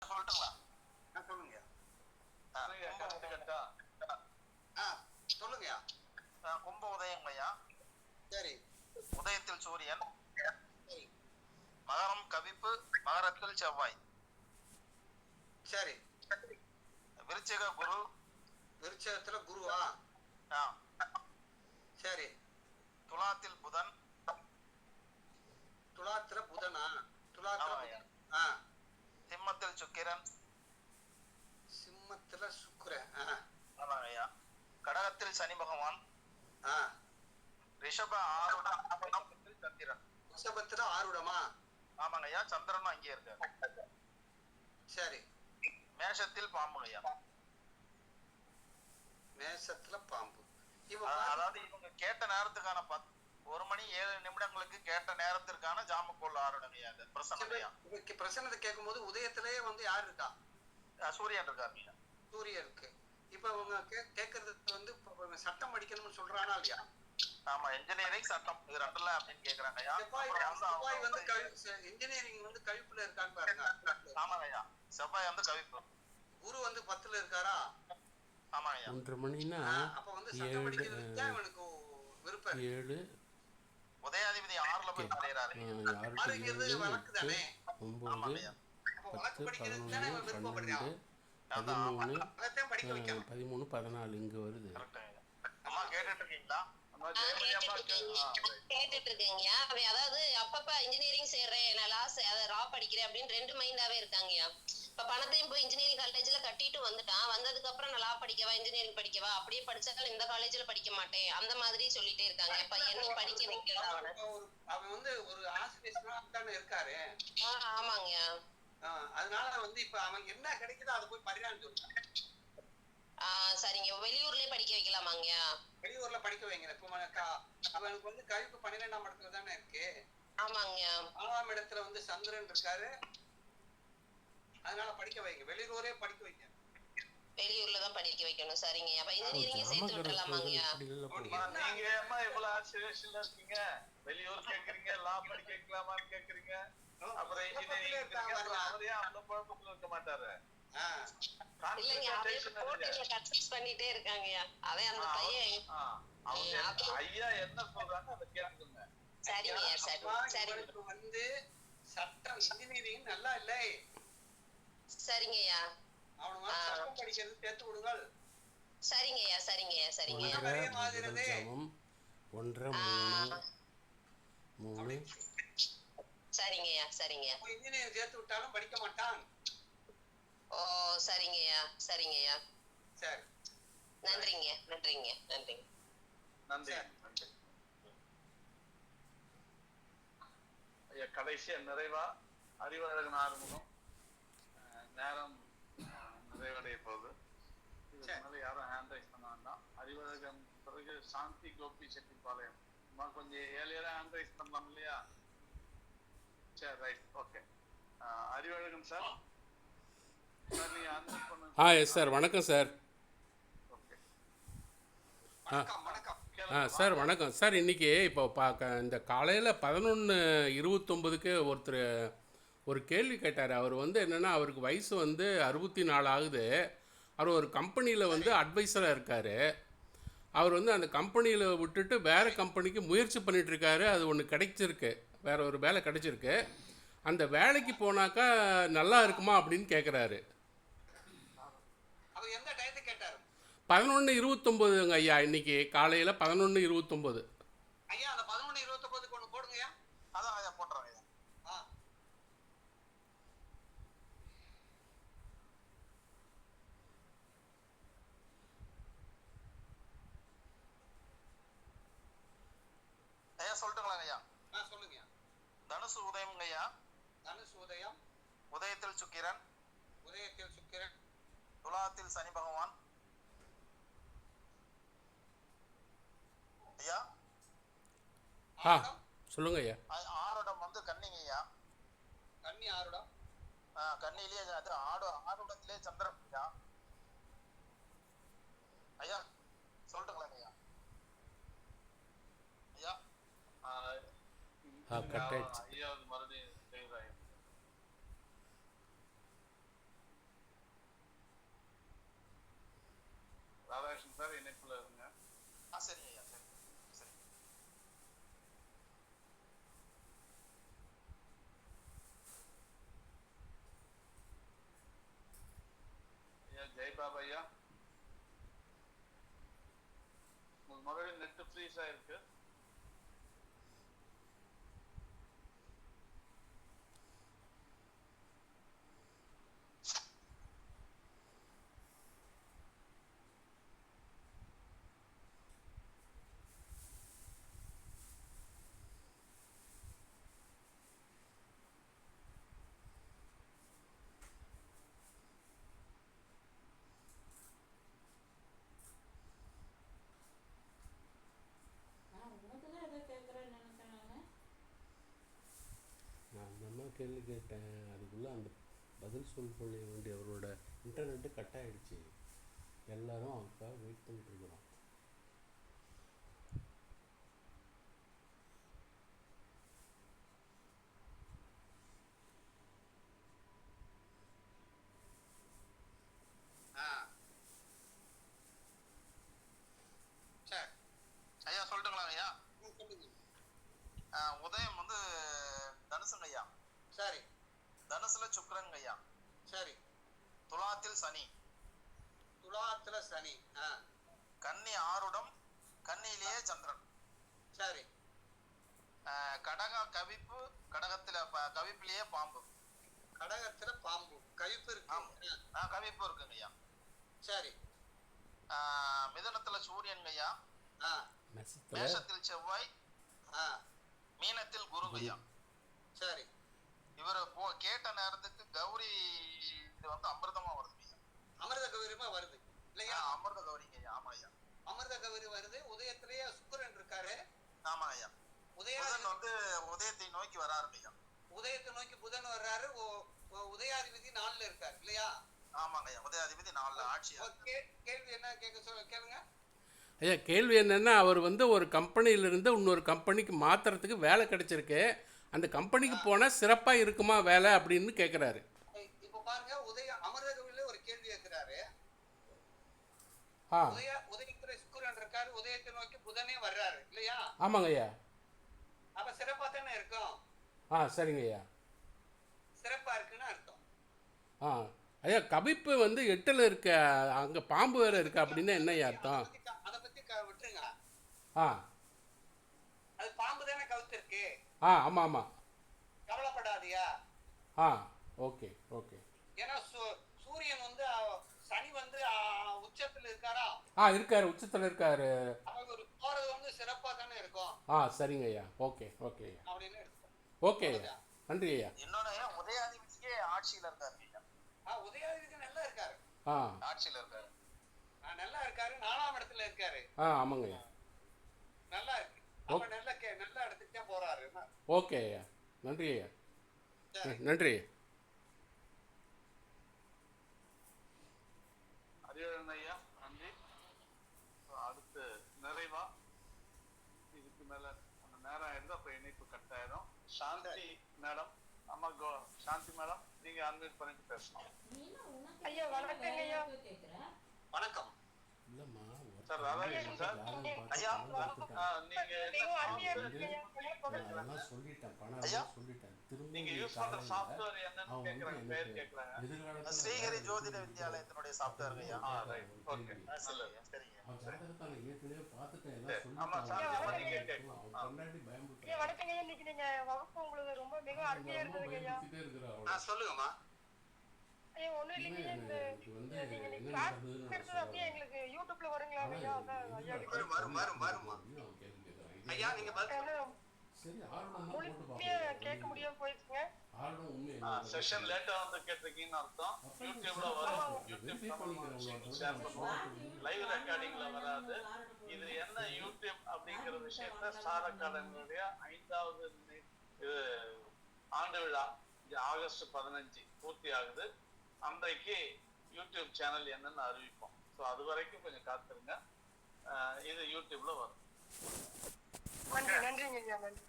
சொல்லட்டுங்களா சொல்லுங்க கும்ப உதயங்கய்யா. சரி. உதயத்தில் சூரியன். சரி. மகரம் கவிப்பு மகரத்தில் செவ்வாய். சரி. விருச்சிக குரு. விருச்சகத்துல குருவா? ஆ, சரி. துலாத்தில் புதன். துலாத்துல புதனா? துலாத்துல. புதன். ஆ. சிம்மத்தில் சுக்கிரன். சிம்மத்துல சுக்கிரன். ஆ. ஆமாங்கய்யா. கடகத்தில் சனி பகவான். ரிஷப பணத்தில் சந்திரன். ரிஷபத்துல ஆறுடமா ஆமாங்கய்யா சந்திரனும் அங்கேயே இருக்காரு. சரி. மேஷத்தில் பாம்புங்கய்யா. மேஷத்துல பாம்பு. பாரு. அதாவது இவங்க கேட்ட நேரத்துக்கான பத் ஒரு மணி ஏழு நிமிடங்களுக்கு கேட்ட நேரத்திற்கான ஜாமக்கோள் இது பிரசன்னங்கய்யா இப்ப பிரசனத்தை கேட்கும்போது உதயத்திலேயே வந்து யார் இருக்கா? சூரியன் இருக்காருங்கய்யா சூரியன் இருக்கு. இப்ப இவங்க கே- கேட்கறது வந்து சட்டம் படிக்கணும்னு சொல்றானா இல்லையா? ஆமா இன்ஜினியரிங் சட்டம். இது ரெண்டுல அப்படின்னு கேக்குறாங்கய்யா செவ்வாய் வந்து அவங்க இன்ஜினியரிங் வந்து கழிப்புல இருக்கான்னு பாருங்க. ஆமாங்கய்யா செவ்வாய் வந்து கவிப்பு. குரு வந்து பத்துல இருக்காரா? ஆமாங்கய்யா ஒன்றரை மணினா ஆ, அப்ப வந்து சட்டம் படிக்கிறதுக்கு தான் இவனுக்கு விருப்பம்? இருக்கு. ஏழு உதயாதிபதி ஆறுல போய் மறையிறாரு ஆ, ஆறு வழக்கு தானே? வழக்கு பத்து பதினொன்று பன்னெண்டு பதிமூணு பதினாலு இங்கே வருது. அம்மா கேட்டுட்டு இருக்கீங்களா கேட்டுட்டு அதாவது அப்பப்ப இன்ஜினியரிங் சேர்றேன். நான் லாஸ்ட் அதை ரா படிக்கிறேன் அப்படின்னு ரெண்டு மைண்டாவே இருக்காங்கயா இப்ப பணத்தையும் போய் இன்ஜினியரிங் காலேஜ்ல கட்டிட்டு வந்துட்டான் வந்ததுக்கு அப்புறம் நான் லா படிக்கவா இன்ஜினியரிங் படிக்கவா? அப்படியே படிச்சாலும் இந்த காலேஜ்ல படிக்க மாட்டேன். அந்த மாதிரி சொல்லிட்டே இருக்காங்க. இப்ப என்ன படிக்க வைக்கல அவனை? வந்து ஒரு ஆசிரியர் தானே இருக்காரு. ஆ, ஆமாங்கய்யா ஆ, அதனால வந்து இப்ப அவன் என்ன கிடைக்குதோ அதை போய் படிறான்னு சொல்றான். சரிங்க. வெளியூர்லயே படிக்க வைக்கலாமாங்கய்யா வெளியூர்ல படிக்க வைங்க. இப்ப அவனுக்கு வந்து கழிப்பு பன்னிரெண்டாம் இடத்துல தானே இருக்கு. ஆமாங்கய்யா நாலாம் இடத்துல வந்து சந்திரன் இருக்காரு. அதனால படிக்க வைங்க. வெளியூரே படிக்க வைங்க. வெளியூர்ல தான் படிக்க வைக்கணும். சரிங்கய்யா அப்ப இன்ஜினியரிங் சேர்த்து அம்மா, நீங்க ஏம்மா இவ்வளவு ஆச்சரியத்துல இருக்கீங்க? வெளியூர் கேக்குறீங்க லா படிக்க வைக்கலாமான்னு கேக்குறீங்க? அப்புறம் இன்ஜினியரிங் அவரே அந்த குழப்பத்துல இருக்க மாட்டாரு. இல்லைங்க பண்ணிட்டே இருக்காங்கய்யா அவன் அந்த பையன். ஆ, அவங்க என்ன- ஐயா என்ன சொல்றாங்க அதை சரிங்கய்யா சரி வந்து சட்டம் இன்ஜினியரிங் நல்லா இல்லை. சரிங்கய்யா. அவனை. சட்டம் படிக்கிறது சேர்த்து விடுங்கள் சரிங்கய்யா சரிங்கய்யா சரிங்கய்யா. ஒன்றரை ஆ, மூணு மூணு. சரிங்கய்யா சரிங்க இன்ஜினியரிங் சேர்த்து விட்டாலும் படிக்க மாட்டான். ஓ சரிங்கய்யா சரிங்கய்யா. சரி. நன்றிங்க நன்றிங்க நன்றிங்க. நன்றி ஐயா கடைசியா நிறைவா அறிவழகன் அஹ், நேரம் நிறைவடைய போகுது. மேல யாரும் ஹேண்ட் ரைஸ் பண்ண வேண்டாம். அறிவழகன் பிறகு சாந்தி கோபி செட்டிப்பாளையம். அம்மா கொஞ்சம் ஏழையா ஹேண்ட் ரைஸ் பண்ணலாம் இல்லையா? சரி right okay Arivazhagan sir sir நீங்க அன்மியூட் பண்ணுங்க ஆ எஸ் சார் வணக்கம் சார் வணக்கம் ஆ சார் வணக்கம். சார் இன்றைக்கி இப்போ பார்க்க இந்த காலையில் பதினொன்று இருபத்தொம்பதுக்கு ஒருத்தர் ஒரு கேள்வி கேட்டார். அவர் வந்து என்னென்னா அவருக்கு வயசு வந்து அறுபத்தி நாலு ஆகுது. அவர் ஒரு கம்பெனியில் வந்து அட்வைசராக இருக்கார். அவர் வந்து அந்த கம்பெனியில் விட்டுட்டு வேறு கம்பெனிக்கு முயற்சி பண்ணிட்டு இருக்காரு அது ஒன்று கிடைச்சிருக்கு. வேற ஒரு வேலை கிடைச்சிருக்கு. அந்த வேலைக்கு போனாக்கா நல்லா இருக்குமா அப்படின்னு கேட்குறாரு பதினொன்று இருபத்தொம்போதுங்க ஐயா இன்னைக்கு காலையில் பதினொன்று இருபத்தொம்போது ஐயா அந்த பதினொன்னு இருபத்தொன்பதுக்கு ஒண்ணு போடுங்கய்யா அதான் ஐயா போட்டுறேன் ஐயா ஆ ஐயா சொல்லட்டுங்களா ஐயா ஆ சொல்லுங்க தனுசு உதயம்ங்க ஐயா தனுசு உதயம் உதயத்தில் சுக்கிரன். உதயத்தில் சுக்கிரன். துலாத்தில் சனி பகவான். ஐயா. ஆ ஆருடம் சொல்லுங்க ஐயா ஆ- ஆறுடம் வந்து கன்னிங்க ஐயா கன்னி ஆருடம்? ஆ, கன்னியிலேயே அது ஆடு ஆறுடத்திலே சந்திரன் ஐயா. ஐயா சொல்லட்டுங்களா ஆ ஐயாவது மறுபடியும் ஃபெயில் ஆயிடுச்சு ராதாகிருஷ்ணன் சார் இருங்க. சரி ஐயா ஜெய் பாபா ஐயா. உங்களுக்கு மறுபடியும் நெட் ஃப்ரீஸாக இருக்குது கேள்வி கேட்டேன். அதுக்குள்ளே அந்த பதில் சொல் பண்ண வேண்டிய அவரோட இன்டர்நெட்டு கட் ஆயிடுச்சு எல்லாரும் அவருக்காக வெயிட் பண்ணிட்டு இருக்கிறோம். ஆ. சரி ஐயா சொல்லட்டுங்களா ஐயா? ம், சொல்லுங்க. ஆ, உதயம் வந்து தனுசுங்க ஐயா. சரி. தனுசுல சுக்கிரங்க ஐயா சரி. துலாத்தில் சனி. துலாத்துல சனி. ஆ. கன்னி ஆருடம் கன்னியிலேயே சந்திரன். சரி. கடக கவிப்பு கடகத்துல ப- கவிப்பிலேயே பாம்பு. கடகத்துல பாம்பு. கவிப்பு இருக்கு. ஆமா. ஆ, ஆ, கவிப்பு இருக்குங்க ஐயா சரி. மிதுனத்துல சூரியன் ஐயா மேஷத்தில் செவ்வாய் ஆ. மீனத்தில் குரு ஐயா சரி. இவர் போ கேட்ட நேரத்துக்கு கௌரி இது வந்து அமிர்தமா வருது. அமிர்த கௌரிமா வருது? இல்லையா? அமிர்த கௌரிங்க ஐயா ஆமா ஐயா. அமிர்த கௌரி வருது. உதயத்திலேயே சுக்கிரன் இருக்காரு. ஆமாங்க ஐயா. உதயா புதன் வந்து உதயத்தை நோக்கி வராருங்க ஐயா உதயத்தை நோக்கி புதன் வர்றாரு. உதயாதிபதி நாலுல இருக்காரு இல்லையா? ஆமாங்க ஐயா. உதயாதிபதி நாலுல ஆட்சியா ஓகே கேள்வி என்ன கேட்க சொல்ல கேளுங்க. ஐயா கேள்வி என்னென்னா அவர் வந்து ஒரு கம்பெனியிலேருந்து இன்னொரு கம்பெனிக்கு மாற்றுறதுக்கு வேலை கிடைச்சிருக்கு. அந்த கம்பெனிக்கு போனால் சிறப்பாக இருக்குமா வேலை அப்படின்னு கேட்குறாரு இப்ப பாருங்க உதய அமிர்த கௌரியில ஒரு கேள்வி கேட்கிறாரு ஆ. உதய உதயத்துல சுக்கிரன் இருக்காரு உதயத்தை நோக்கி புதனே வர்றாரு இல்லையா? ஆமாங்க ஐயா. அப்ப சிறப்பா தானே இருக்கும்? ஆ சரிங்க ஐயா. சிறப்பா இருக்குன்னு அர்த்தம். ஆ ஐயா கவிப்பு வந்து எட்டில் இருக்க அங்கே பாம்பு வேறு இருக்கு அப்படின்னா என்ன ஐயா அர்த்தம்? அதை க- விட்டுருங்க. ஆ அது பாம்பு தானே கவுத்து இருக்கு ஆ ஆமாம் ஆமாம் கவலைப்படாதியா? ஆ ஓகே ஓகே. ஏன்னா சு- சூரியன் வந்து சனி வந்து உச்சத்துல இருக்காரா? ஆ இருக்காரு உச்சத்தில் இருக்காரு. அவங்க ஒரு போறது வந்து சிறப்பா தானே இருக்கும். ஆ சரிங்க ஐயா. ஓகே ஓகே ஐயா. அப்படின்னு ஓகே ஐயா. நன்றி ஐயா. இன்னொன்னு ஐயா, உதயாதிபதியே ஆட்சியில இருக்காரு ஐயா. ஆ உதயாதிபதி நல்லா இருக்காரு. ஆ. ஆட்சியில இருக்காரு. ஆ, நல்லா இருக்காரு. நாலாம் இடத்துல இருக்காரு. ஆ ஆமாங்க ஐயா நல்லா இருக்கு அப்ப நல்ல கே நல்ல இடத்துக்கு தான் போறாரு ஓகே ஐயா. நன்றி ஐயா. நன்றி ஐயா. நன்றி. அடுத்து நிறைவா. இதுக்கு மேல அந்த நேரம் இருந்தா அப்ப இணைப்பு கட் சாந்தி மேடம் ஆமா கோ சாந்தி மேடம் நீங்க அன்மியூட் பண்ணிட்டு உனக்கு ஐயா, வணக்கங்க ஐயா. வணக்கம். இல்லைம்மா சார் ராதாகிருஷ்ணன் சார். ஐயா, நீங்க சொல்லிட்டேன் பணம் சொல்லிட்டேன். திரும்ப நீங்க யூஸ் பண்ற சாஃப்ட்வேர் என்னன்னு கேக்குறாங்க பேர் கேக்குறாங்க ஸ்ரீஹரி ஜோதிட வித்யாலயத்தினுடைய சாப்ட்வேர் ஐயா. ஆ ரைட் ஓகே ஆ, சரிங்க. சரிங்க. அவன் ஜாதகத்தை நான் ஏற்கனவே பார்த்துட்டேன். சரி. எல்லாம் ஆமா, ஐயா இன்னைக்கு நீங்க வகுப்பு உங்களுக்கு ரொம்ப மிக அருமையா அம்மா இருந்ததுங்க ஐயா. சொல்லுங்கம்மா. ஐயா இவன் இல்லைங்க. இந்த நீங்க கிளாஸ் அப்படியே வரும், வரும், வரும், ஐயா நீங்க பதில் ஏன்னா சரி ஆர்டர் தான் போட்டு முழுமையா பார்ப்போம். கேட்க முடியாம போயிடுச்சுங்க? ஆர்டர் உண்மை ஆ என்ன? செஷன் லேட்டா வந்து கேட்டிருக்கீங்கன்னு அர்த்தம். யூடியூப்ல வரும். யூடியூப். லைவ் ரெக்கார்டிங்ல வராது. இது என்ன யூடியூப் அப்படிங்கிற விஷயத்த ஸ்டார் அகாடமியுடைய ஐந்தாவது இது ஆண்டு விழா. ஆகஸ்ட் பதினஞ்சு. பூர்த்தி ஆகுது. அன்றைக்கு யூடியூப் சேனல் என்னன்னு அறிவிப்போம். ஸோ அது வரைக்கும் கொஞ்சம் காத்துருங்க. இது யூடியூப்ல வரும். நன்றி நன்றிங்க ஐயா நன்றி.